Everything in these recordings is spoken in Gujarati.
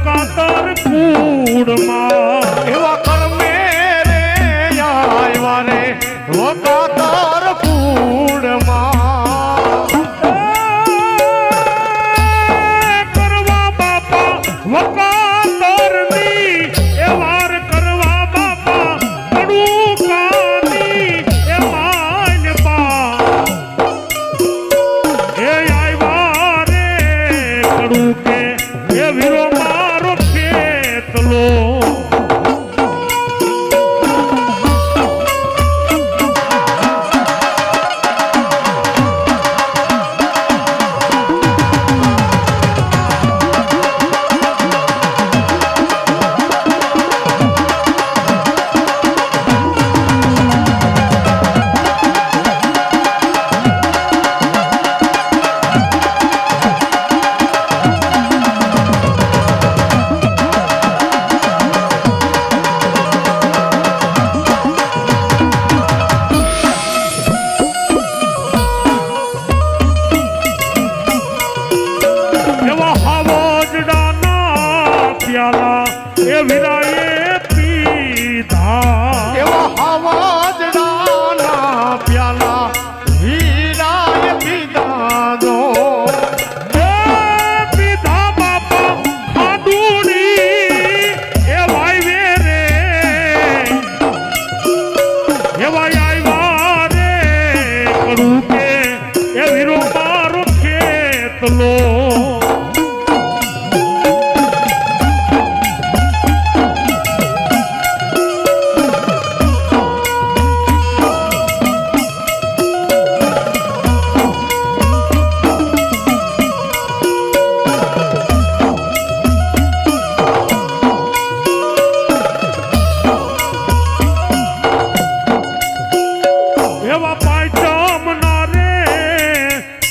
વકાતર કૂડમાં એવા કર્મે રે આવ્યા રે કૂડમાં કરવા બાપા, વકાતરની કરવા બાપા માન પા. એ કડુ કે એ વીરો એ વિરાએ પીધા એવા હવાજડાના પ્યાલા હીરાએ પીધા દો. એ પીધા બાપા ખાડુડી એ વાયવે રે એવા આવ્યા રે કરું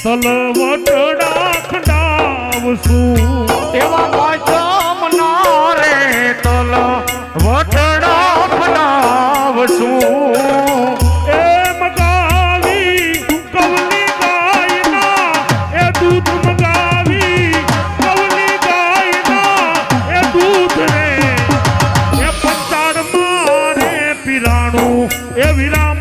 સલવટ રાખડાવશું એવા પાછમ ના રે તલ વટડા ફડાવશું એ વિરામ